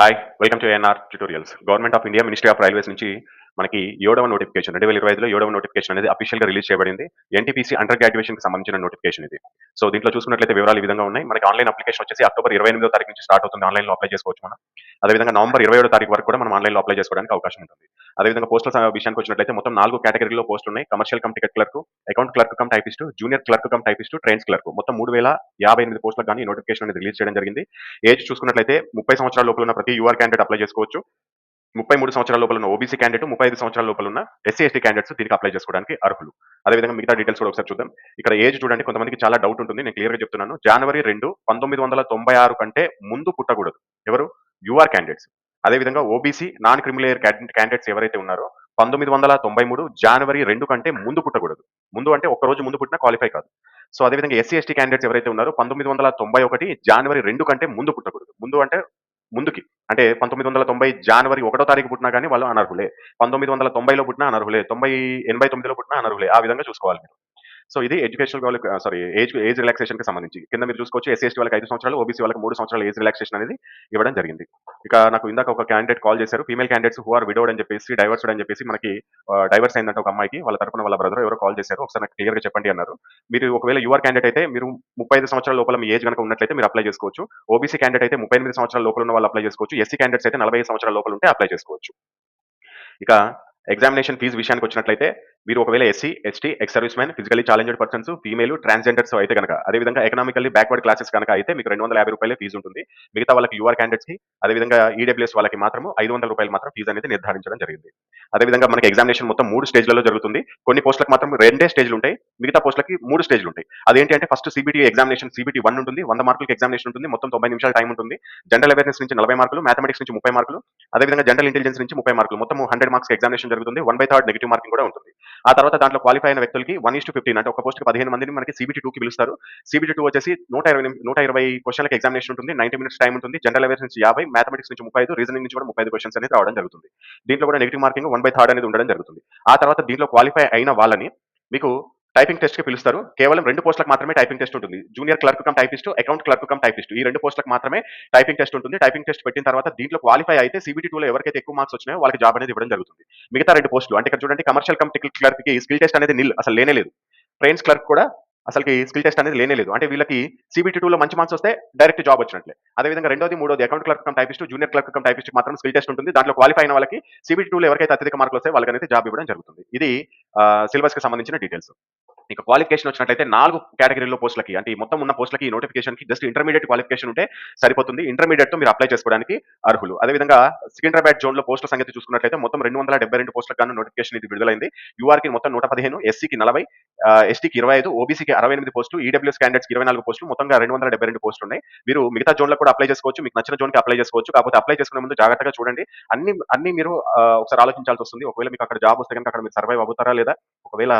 Hi welcome to ANR tutorials government of India ministry of railways నుంచి మనకి ఏడవ notification రెండు వేల ఇరవై ఐదులో ఏడవ నోటిఫికేషన్ అనేది అఫీషియల్గా రిలీజ్ చేయబడింది. ఎన్టీపీసీ అండర్ గ్రాడ్యుయేషన్కి సంబంధించిన నోటిఫికేషన్ ఇది. సో దీంట్లో చూసుకున్నట్లయితే వివరాలు ఈ విధంగా ఉన్నాయి. మనకి ఆన్లైన్ అప్లికేషన్ వచ్చేసి అక్టోబర్ ఇరవై ఎనిమిదో తారీఖు నుంచి స్టార్ట్ అవుతుంది. ఆన్లైన్లో అప్లై చేసుకోవచ్చు మనం. అదేవిధంగా నవంబర్ ఇరవై ఏడో తారీఖు వరకు కూడా మనం ఆన్లైన్లో అప్లై చేసుకోవడానికి అవకాశం ఉంటుంది. అదేవిధంగా పోస్టుల విషయానికి వచ్చినట్లయితే మొత్తం నాలుగు కేటగిరీలో పోస్టులు ఉన్నాయి. Commercial cum ticket clerk account clerk cum typist junior clerk cum typist trains clerk. మొత్తం మూడు వేల యాభై ఎనిమిది పోస్టులకు కానీ నోటిఫికేషన్ అనేది రిలీజ్ చేయడం జరిగింది. ఏజ్ చూసుకున్నట్లయితే ముప్పై సంవత్సరాల లోపల ఉన్న ప్రతి యూఆర్ క్యాండిడేట్ అప్లై చేసుకోవచ్చు. ముప్పై మూడు సంవత్సరాల లోపల ఉన్న ఓబీసీ క్యాండిడేట్ ముప్పై ఐదు సంవత్సరాల లోపల ఉన్న ఎస్సీ ఎస్టీ క్యాండిడేట్స్ దీనికి అప్లై చేసుకోవడానికి అర్హులు. అదేవిధంగా మిగతా డీటెయిల్స్ కూడా ఒకసారి చూద్దాం. ఇక్కడ ఏజ్ చూడండి. కొంతమందికి చాలా డౌట్ ఉంటుంది. నేను క్లియర్గా చెప్తున్నాను. జనవరి రెండు పంతొమ్మిది వందల తొంభై ఆరు కంటే ముందు పుట్టకూడదు. ఎవరు? యూఆర్ క్యాండిడేట్స్ అదేవిధంగా OBC non creamy layer candidates ఎవరైతే ఉన్నారో పంతొమ్మిది వందల తొంభై మూడు జనవరి రెండు కంటే ముందు పుట్టకూడదు. ముందు అంటే ఒక రోజు ముందు పుట్టినా క్వాలిఫై కాదు. సో అదేవిధంగా ఎస్సీ ఎస్టీ క్యాండిడేట్స్ ఎవరైతే ఉన్నారో పంతొమ్మిది వందల తొంభై ఒకటి జనవరి రెండు కంటే ముందు పుట్టకూడదు. ముందు అంటే ముందుకి. అంటే పంతొమ్మిది వందల తొంభై జనవరి ఒకటో తారీఖు పుట్టినా కానీ వాళ్ళు అనర్హులే. పంతొమ్మిది వందల తొంభైలో పుట్టినా అనర్హులే. తొంభై ఎనభై తొమ్మిదిలో పుట్టినా అనర్హులే. ఆ విధంగా చూసుకోవాలి మీరు. సో ఇది ఎడ్యుకేషన్ వాళ్ళకి సారీ ఏజ్ ఏజ్ రిలాక్సేషన్కి సంబంధించి. కింద మీరు చూసుకోవచ్చు ఎస్సీ ఎస్టీ వాళ్ళకి ఐదు సంవత్సరాలు ఓబీసీ వాళ్ళకి మూడు సంవత్సరాలు ఏజ్ రిలాక్సేషన్ అనేది ఇవ్వడం జరిగింది. ఇక నాకు ఇందాక ఒక క్యాండిడేట్ కాల్ చేశారు. Female candidates who are widowed అని చెప్పేసి డైవర్స్డ్ అని చెప్పేసి మనకి డైవర్స్ అయిందంటే ఒక అమ్మాయికి. వాళ్ళ తరపున వాళ్ళ బ్రదర్ ఎవరో కాల్ చేశారు. ఒకసారి నాకు క్లియర్గా చెప్పండి అన్నారు. మీరు ఒకవేళ యువర్ క్యాండిడేట్ అయితే మీరు ముప్పై ఐదు సంవత్సరాల లోపల మీ ఏజ్ కనుక ఉన్నట్లయితే మీరు అప్లై చేసుకోవచ్చు. ఓబీసీ క్యాండిడేట్ అయితే ముప్పై ఎనిమిది సంవత్సరాల లోపల ఉన్న వాళ్ళు అప్లై చేసుకోవచ్చు. ఎస్సీ క్యాండిడేట్స్ అయితే నలభై ఐదు సంవత్సరాల లోపల ఉంటే అప్లై చేసుకోవచ్చు. ఇక ఎగ్జామినేషన్ ఫీజు విషయానికి వచ్చినట్లయితే మీరు ఒకవేళ SC ST ex serviceman physically challenged persons female transgenders అయితే కనుక అదేవిధంగా ఎకనామికల్లీ బ్యాక్వర్డ్ క్లాసెస్ కనుక అయితే మీకు రెండు వందల యాభై రూపాయల ఫీజు ఉంటుంది. మిగతా వాళ్ళకి యూఆర్ క్యాండిడేట్స్కి అదేవిధంగా ఈడబ్ల్యూఎస్ వాళ్ళకి మాత్రం ఐదు వందల రూపాయలు మాత్రం ఫీజు అనేది నిర్ధారించడం జరిగింది. అదేవిధంగా మనకి ఎగ్జామినేషన్ మొత్తం మూడు స్టేజ్లలో జరుగుతుంది. కొన్ని పోస్టులకు మాత్రం రెండే స్టేజ్లు ఉంటాయి. మిగతా పోస్టులకి మూడు స్టేజ్లు ఉంటాయి. అదేంటి అంటే first CBT examination CBT one ఉంటుంది. వంద మార్కులకి ఎగ్జామినేషన్ ఉంటుంది. మొత్తం తొంభై నిమిషాల టైం ఉంటుంది. జనరల్ అవేర్నెస్ నుంచి నలభై మార్కులు మ్యాథమెటిక్స్ నుంచి ముప్పై మార్కులు అదేవిధంగా జనరల్ ఇంటెలిజెన్స్ నుంచి ముప్పై మార్కులు. మొత్తం హండ్రెడ్ మార్క్స్ ఎగ్జామినేషన్ జరుగుతుంది. One by third negative marking కూడా ఉంటుంది. ఆ తర్వాత దాంట్లో క్వాలిఫై అయిన వ్యక్తులకి వన్ ఇస్ టు ఫిఫ్టీన్ అంటే ఒక పోస్ట్ పదిహేను మందిని మనకి సిబిటీ టూ కి పిలుస్తారు. సిబిటీ టూ వచ్చేసి నూట ఇరవై నూట ఇరవై క్వశ్చన్లకు ఎగ్జామినేషన్ ఉంటుంది నైన్టీ మినిట్స్ టైం ఉంటుంది జనరల్ అవేర్స్ నుంచి యాభై మ్యాథమెటిక్స్ నుంచి ముప్పై ఐదు రీజనింగ్ నుంచి కూడా ముప్పై ఐదు క్వశ్చన్స్ అనేది రావడం జరుగుతుంది. దీంట్లో కూడా negative marking one by third అనేది ఉండడం జరుగుతుంది. ఆ తర్వాత దీంట్లో క్వాలిఫై అయిన వాళ్ళని మీకు టైపింగ్ టెస్ట్కి పిలుస్తారు. కేవలం రెండు పోస్టులకు మాత్రమే టైపింగ్ టెస్ట్ ఉంటుంది. Junior clerk cum typist account clerk cum typist ఈ రెండు పోస్టులకు మాత్రమే టైపింగ్ టెస్ట్ ఉంటుంది. టైపింగ్ టెస్ట్ పెట్టిన తర్వాత దీంట్లో క్వాలిఫై అయితే సిబిటీ టూలో ఎవరికైతే ఎక్కువ మార్క్స్ వచ్చినాయో వాళ్ళకి జాబ్ అనేది ఇవ్వడం జరుగుతుంది. మిగతా రెండు పోస్టులు అంటే ఇక్కడ చూడండి కమర్షియల్ కమ్ క్లర్క్కి స్కిల్ టెస్ట్ అనేది నిల్ అసలు లేనే లేదు. ట్రైన్స్ క్లర్క్ కూడా అసలుకి స్కిల్ టెస్ట్ అనేది లేనే లేదు. అంటే వీళ్ళకి సిబిటీ టూలో మంచి మార్క్స్ వస్తే డైరెక్ట్ జాబ్ వచ్చినట్లే. అదేవిధంగా రెండోది మూడోది account clerk cum typist junior clerk cum typist మాత్రం స్కిల్ టెస్ట్ ఉంటుంది. దాంట్లో క్వాలిఫై అయిన వాళ్ళకి సిబిటీ టూలో ఎవరికైతే అత్యధిక మార్కులు వస్తాయి వాళ్ళకైతే జాబ్ ఇవ్వడం జరుగుతుంది. ఇది సిలబస్కి సంబంధించిన డీటెయిల్స్ మీకు క్వాలిఫికేషన్ వచ్చినట్లయితే నాలుగు కేటగిరీలో పోస్టులకి అంటే ఈ మొత్తం ఉన్న పోస్టులకి ఈ నోటిఫికేషన్కి జస్ట్ ఇంటర్మీడియట్ క్వాలిఫికేషన్ ఉంటే సరిపోతుంది. ఇంటర్మీడియట్తో మీరు అప్లై చేసుకోవడానికి అర్హులు. అదేవిధంగా సికింద్రాబాద్ జోన్లో పోస్టుల సంగతి చూసుకున్నట్లయితే మొత్తం రెండు వందల డెబ్బై రెండు పోస్టులకు గాను నోటిఫికేషన్ ఇది విడుదలైంది. యూఆర్కి మొత్తం నూట పదిహేను ఎస్సీకి నలభై ఎస్టీకి ఇరవై ఐదు ఓబీసీకి అరవై ఎనిమిది పోస్టులు ఈడబ్ల్యూఎస్ క్యాండిడేట్స్ ఇరవై నాలుగు పోస్టులు మొత్తంగా రెండు వందల డెబ్బై రెండు పోస్టులు ఉన్నాయి. మీరు మిగతా జోన్లో కూడా అప్లై చేసుకోవచ్చు మీకు నచ్చిన జోన్కి అప్లై చేసుకోవచ్చు. కాకపోతే అప్లై చేసుకునే ముందు జాగ్రత్తగా చూడండి. అన్ని అన్ని మీరు ఒకసారి ఆలోచించాల్సి వస్తుంది. ఒకవేళ మీకు అక్కడ జాబ్ వస్తే కనుక అక్కడ మీరు సర్వైవ్ అవుతారా లేదా ఒకవేళ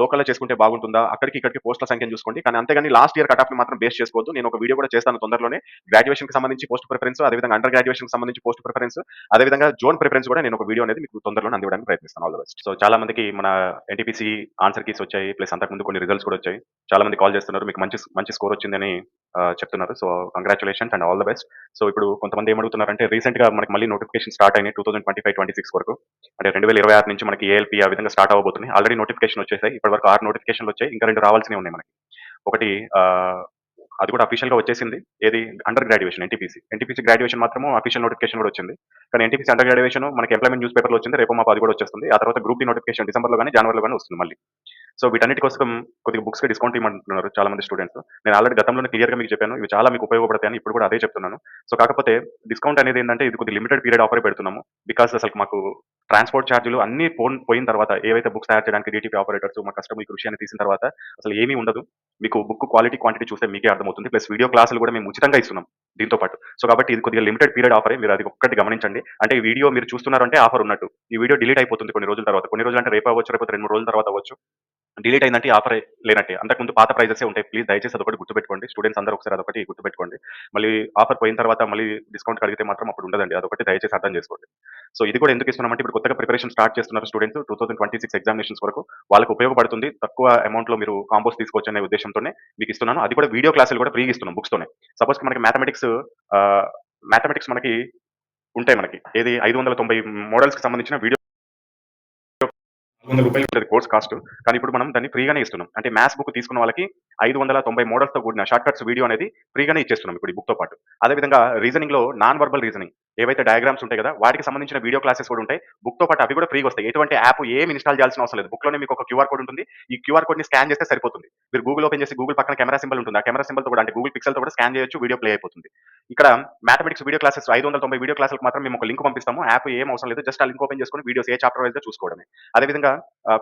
లోకల్లో చేసుకుంటే బాగుంటుందా? అక్కడికి ఇక్కడికి పోస్టుల సంఖ్యను చూసుకోండి. కానీ అంతేగాని లాస్ట్ ఇయర్ కట్ ఆఫ్ మాత్రం బేస్ చేసుకోవద్దు. నేను ఒక వీడియో కూడా చేస్తాను తొందరలోనే. గ్రాడ్యుయేషన్కి సంబంధించి పోస్ట్ ప్రిఫరెన్స్ అదేవిధంగా అండర్ గ్రాడ్యుయేషన్కి సంబంధించి పోస్ట్ ప్రిఫరెన్స్ అదేవిధంగా జోన్ ప్రిఫరెన్స్ కూడా నేను ఒక వీడియో అనేది మీకు తొందరలో అందివ్వడానికి ప్రయత్నిస్తాను. ఆల్ ద బెస్ట్ సో చాలా మందికి మన ఎన్టీపీసీ ఆన్సర్ కీస్ వచ్చాయి. ప్లస్ అంతకుముందు కొన్ని రిజల్ట్స్ కూడా వచ్చాయి. చాలా మంది కాల్ చేస్తున్నారు. మీకు మంచి మంచి స్కోర్ వచ్చిందని ఆ, చెప్తున్నారు. So congratulations and all the best so ఇప్పుడు కొంతమంది ఏమడుగుతున్నారంటే రీసెంట్గా మనకి మళ్ళీ నోటిఫికేషన్ స్టార్ట్ అయినాయి. Two thousand twenty five twenty six వరకు. అంటే రెండు వేల ఇరవై ఆరు నుంచి మనకి ఏఎల్పీ ఆ విధంగా స్టార్ట్ అవ్వబోతున్నాయి. ఆల్రెడీ నోటిఫికేషన్ వచ్చేసాయి. ఇప్పటి వరకు ఆరు నోటిఫికేషన్లు వచ్చాయి. ఇంకా రెండు రావాల్సినవి ఉన్నాయి మనకి. ఒకటి అది కూడా అఫీషియల్గా వచ్చేసింది. ఏది? Under graduation NTPC NTPC graduation మాత్రము అఫీషియల్ నోటిఫికేషన్ కూడా వచ్చింది. కానీ ఎన్టీపీసీ అండర్ గ్రాడ్యుయేషన్ మనకి ఎంప్లాయ్మెంట్ న్యూస్ పేపర్లో వచ్చింది. రేపు మాకు అది కూడా వచ్చేస్తుంది. ఆ తర్వాత గ్రూప్ డి నోటిఫికేషన్ డిసెంబర్లో కానీ జనవరిలో కానీ వస్తుంది మళ్ళీ. సో వీటన్నిటి కోసం కొద్దిగా బుక్స్ డిస్కౌంట్ ఇవ్వమంటున్నారు చాలా మంది స్టూడెంట్స్ నేను ఆల్రెడీ గతంలో క్లియర్గా మీకు చెప్పాను. ఇవి చాలా మీకు ఉపయోగపడతాయని ఇప్పుడు కూడా అదే చెప్తున్నాను. సో కాకపోతే డిస్కౌంట్ అనేది ఏంటంటే ఇది కొద్దిగా లిమిటెడ్ పీరియడ్ ఆఫర్ పెడుతున్నాము. బికాస్ అసలు మాకు ట్రాన్స్పోర్ట్ ఛార్జీలు అన్ని పోన్ పోయిన తర్వాత ఏవైతే బుక్స్ తయారు చేయడానికి డిటిపి ఆపరేటర్స్ మా కస్టమర్ కృషి అని తీసిన తర్వాత అసలు ఏమీ ఉండదు. మీకు బుక్ క్వాలిటీ క్వాంటిటీ చూస్తే మీకే అర్థమవుతుంది. ప్లస్ వీడియో క్లాసులు కూడా మేము ఉచితంగా ఇస్తున్నాం దీంతో పాటు. సో కాబట్టి ఇది కొద్దిగా లిమిటెడ్ పీరియడ్ ఆఫర్. మీరు అది ఒక్కటి గమనించండి. అంటే ఈ వీడియో మీరు చూస్తున్నారంటే ఆఫర్ ఉన్నట్టు. ఈ వీడియో డిలీట్ అయిపోతుంది కొన్ని రోజుల తర్వాత. కొన్ని రోజులు అంటే రేపు అవ్వచ్చు రేపు రెండు మూడు రోజుల తర్వాత అవ్వచ్చు. డిలీట్ అయిందంటే ఆఫర్ లేనట్టే. అంతకుముందు పాత ప్రైజెసే ఉంటాయి. ప్లీజ్ దయచేసి అదొకటి గుర్తుపెట్టుకోండి. స్టూడెంట్స్ అందరూ ఒకసారి అదొకటి గుర్తుపెట్టుకోండి. మళ్ళీ ఆఫర్ పోయిన తర్వాత మళ్ళీ డిస్కౌంట్ కలిగితే మాత్రం అప్పుడు ఉండదండి. అదొకటి దయచేసి అర్థం చేసుకోండి. సో ఇది కూడా ఎందుకు ఇస్తున్నామంటే ఇప్పుడు కొత్తగా ప్రిపరేషన్ స్టార్ట్ చేస్తున్నారు students. Two thousand twenty six examinations వరకు వాళ్ళకి ఉపయోగపడుతుంది. తక్కువ అమౌంట్లో మీరు కాంబోస్ తీసుకోవచ్చు అనే ఉద్దేశంతోనే మీకు ఇస్తున్నాను. అది కూడా వీడియో క్లాసులు కూడా ఫ్రీ ఇస్తున్నాం బుక్స్తోనే. సపోజ్ మనకి మ్యాథమెటిక్స్ మ్యాథమెటిక్స్ మనకి ఉంటాయి మనకి. ఏది ఐదు వందల తొంభై మోడల్స్కి సంబంధించిన వీడియో వందల రూపాయలు ఉంటుంది కోర్స్ కాస్ట్. కానీ ఇప్పుడు మనం దాన్ని ఫ్రీగానే ఇస్తున్నాం. అంటే మ్యాథ్స్ బుక్ తీసుకున్న వాళ్ళకి ఐదు వందల తొంభై మోడల్స్తో కూడిన షార్ట్ కట్స్ వీడియో అనేది ఫ్రీగానే ఇచ్చేస్తున్నాం ఇప్పుడు ఈ బుక్తో పాటు. అదేవిధంగా రీజనింగ్లో నాన్ వర్బల్ రీజనింగ్ ఏవైతే డయాగ్రామ్స్ ఉంటాయి కదా వాటికి సంబంధించిన వీడియో క్లాసెస్ కూడా ఉంటాయి. బుక్తో పాటు అవి కూడా ఫ్రీగా వస్తాయి. ఎటువంటి యాప్ ఏం ఇన్స్టాల్ చేయాల్సిన అవసరం లేదు. బుక్లోనే మీకు ఒక క్యూఆర్ కోడ్ ఉంటుంది. ఈ క్యూఆర్ కోడ్ని స్కాన్ చేస్తే సరిపోతుంది. మీరు గూగుల్ ఓపెన్ చేసి గూగుల్ పక్కన కెమెరా సింబల్ ఉంటుంది. ఆ కెమెరా సింబల్తో కూడా అంటే గూగుల్ పిక్సెల్తో కూడా స్కాన్ చేయొచ్చు వీడియో ప్లే అయిపోతుంది. ఇక్కడ మ్యాథమెటిక్స్ వీడియో క్లాసెస్ ఐదు వందల తొంభై వీడియో క్లాసులకు మాత్రం మేము ఒక లింక్ పంపిస్తాము. యాప్ ఏం అవసరం లేదు. జస్ట్ ఆ లింక్ ఓపెన్ చేసుకుని వీడియోస్ ఏ చాప్టర్ వైజ్ చూసుకోవడమే. అదేవిధంగా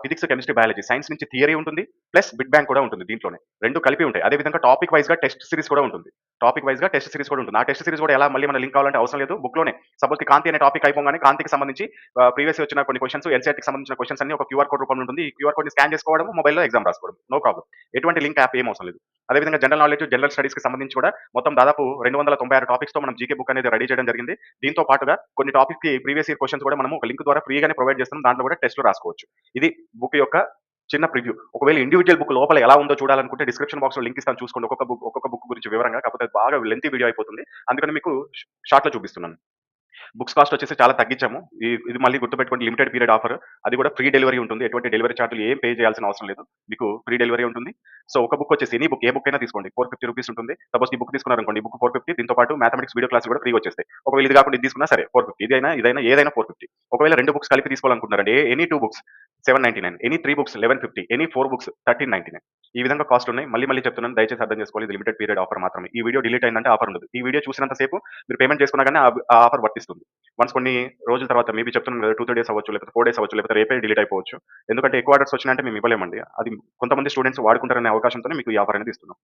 ఫిజిక్స్ కెమిస్ట్రీ బయాలజీ సైన్స్ నుంచి థియరీ ఉంటుంది ప్లస్ బిట్ బ్యాంక్ కూడా ఉంటుంది దీంట్లోనే. రెండు కలిపి ఉంటాయి. అదేవిధంగా టాపిక్ వైజ్గా టెస్ట్ సిరీస్ కూడా ఉంటుంది. టాపిక్ వైజ్గా టెస్ట్ సిరీస్ కూడా ఉంటుంది. ఆ టెస్ట్ సిరీస్ కూడా ఎలా మళ్ళీ మన లింక్ కావాలంటే అవసరం లేదు. బుక్లోనే సపోజ్ కాంతి అనే టాపిక్ అయిపోగానే కాంతికి సంబంధించి ప్రీవియస్ వచ్చిన కొన్ని క్వశ్చన్స్ ఎన్సీఆర్టీకి సంబంధించిన క్వశ్చన్స్ అన్ని ఒక క్యూఆర్ కోడ్ రూపంలో ఉంటుంది. ఈ క్యూఆర్ కోడ్ని స్కాన్ చేసుకోవడం మొబైల్లో ఎగ్జామ్ రాసుకోవడం నో ప్రాబ్లం ఎటువంటి లింక్ యాప్ ఏం అవసరం లేదు. అదేవిధంగా జనరల్ నాలెడ్జ్ జనరల్ స్టడీస్కి సంబంధించి కూడా మొత్తం దాదాపు రెండు వందల తొంభై ఆరు టాపిక్స్తో మనం జీకే బుక్ అనేది రెడీ చేయడం జరిగింది. దీంతో పాటుగా కొన్ని టాపిక్స్కి ప్రీవియస్ ఇయర్ క్వశ్చన్స్ కూడా మనం ఒక లింక్ ద్వారా ఫ్రీగానే ప్రొవైడ్ చేస్తున్నాం దాంట్లో కూడా టెస్ట్ రాసుకోవచ్చు. ఇది బుక్ యొక్క చిన్న ప్రివ్యూ. ఒకవేళ ఇండివిజువల్ బుక్ లోపల ఎలా ఉందో చూడాలనుకుంటే డిస్క్రిప్షన్ బాక్స్లో లింక్ ఇస్తాను. చూసుకోండి. ఒక్కొక్క బుక్ ఒక్కొక్క బుక్ గురించి వివరంగా. కాకపోతే బాగా లెంతీ వీడియో అయిపోతుంది. అందుకని మీకు షార్ట్లో చూపిస్తున్నాను. బుక్స్ కాస్ట్ వచ్చేసి చాలా తగ్గించాము. ఇది మళ్ళీ గుర్తుపెట్టుకోండి లిమిటెడ్ పీరియడ్ ఆఫర్ అది కూడా ఫ్రీ డెలివరీ ఉంటుంది. ఎటువంటి డెలివరీ ఛార్జీలు ఏం పే చేయాల్సిన అవసరం లేదు. మీకు ఫ్రీ డెలివరీ ఉంటుంది. సో ఒక బుక్ వచ్చేసి ఎనీ బుక్ ఏ బుక్ అయినా తీసుకోండి. ఫోర్ ఫిఫ్టీ రూపీస్ ఉంటుంది. సపోజ్ ఈ బుక్ తీసుకున్నారనుకోండి బుక్ ఫోర్ ఫిఫ్టీ దీంతో పాటు మ్యాథమెటిక్స్ వీడియో క్లాస్ కూడా ఫ్రీ వచ్చేస్తాయి. ఒకవేళ ఇది కాకుండా ఇది తీసుకున్నా సరే ఫోర్ ఫిఫ్టీ ఇదైనా ఇదైనా ఏదైనా ఫోర్ ఫిఫ్టీ ఒకవేళ రెండు బుక్స్ కలిపి తీసుకోవాలనుకుంటున్నారండి any two books seven ninety nine any three books eleven fifty any four books thirteen ninety nine ఈ విధంగా కాస్ట్ ఉన్నాయి. మళ్ళీ మళ్ళీ చెప్తున్నాను. దయచేసి అర్థం చేసుకోవాలి. ఇది లిమిటెడ్ పీరియడ్ ఆఫర్ మాత్రమే. ఈ వీడియో డిలీట్ అయిందంటే ఆఫర్ ఉండదు. ఈ వీడియో చూసినంత సేపు మీరు పేమెంట్ చేసుకున్నా కానీ ఆ- ఆ ఆఫర్ వర్తిస్తుంది. వన్స్ కొన్ని రోజుల తర్వాత మేబీ చెప్తున్నాను కదా టూ త్రీ డేస్ అవ్వచ్చు లేకపోతే ఫోర్ డేస్ అవ్వచ్చు లేకపోతే రేపే డిలీట్ అయిపోవచ్చు. ఎందుకంటే ఎక్కువ ఆర్డర్స్ వచ్చినాయంటే మేము ఇవ్వలేమండి. అది కొంతమంది స్టూడెంట్స్ వాడుకుంటారనే అవకాశంతోనే మీకు ఈ ఆఫర్ అనేది ఇస్తున్నాం.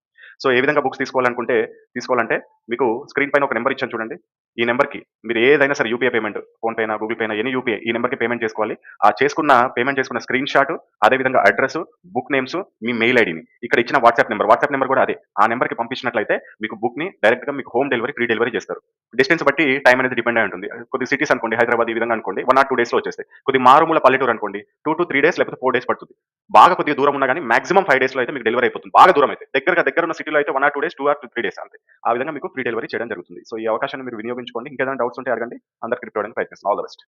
సో ఏ విధంగా బుక్స్ తీసుకోవాలనుకుంటే తీసుకోవాలంటే మీకు స్క్రీన్ పైన ఒక నెంబర్ ఇచ్చాను చూడండి. ఈ నెంబర్కి మీరు ఏదైనా సరే యూపీఐ పేమెంట్ ఫోన్ పైన గూగుల్ పైన ఎనీ యూపీఐ ఈ నెంబర్కి పేమెంట్ చేసుకోవాలి. ఆ చేసుకున్న పేమెంట్ చేసుకున్న స్క్రీన్ షాట్ అదేవిధంగా అడ్రస్ బుక్ నేమ్స్ మీ మెయిల్ ఐడిని ఇక్కడ ఇచ్చిన వాట్సాప్ నెంబర్ వాట్సాప్ నెంబర్ కూడా అదే. ఆ నెంబర్కి పంపించినట్లయితే మీకు బుక్ని డైరెక్ట్గా మీకు హోమ్ డెలివరీ ఫ్రీ డెలివరీ చేస్తారు. డిస్టెన్స్ బట్టి టైం అనేది డిపెండ్ అయి ఉంటుంది. కొద్ది సిటీస్ అనుకోండి హైదరాబాద్ ఈ విధంగా అనుకోండి వన్ ఆర్ టూ డేస్లో వచ్చేస్తాయి. కొద్ది మారుమూల పల్లెటూరు అనుకోండి టూ టు త్రీ డేస్ లేకపోతే ఫోర్ డేస్ పడుతుంది. బాగా కొద్దిగా దూరం ఉన్నా కానీ మాక్సిమం ఫైవ్ డేస్లో అయితే మీకు డెలివరీ అయిపోతుంది. బాగా దూరం అయితే. దగ్గరగా దగ్గర ఉన్న సిటీలో అయితే one or two days two or three days అంతే. ఆ విధంగా మీకు ఫ్రీ డెలివరీ చేయడం జరుగుతుంది. సో ఈ అవకాశాన్ని మీరు వినియోగించుకోండి. ఇంకేదైనా డౌట్స్ ఉంటే అడగండి. అందరికి రిప్లై ప్రయత్నిస్తాను ఆల్ ద బెస్ట్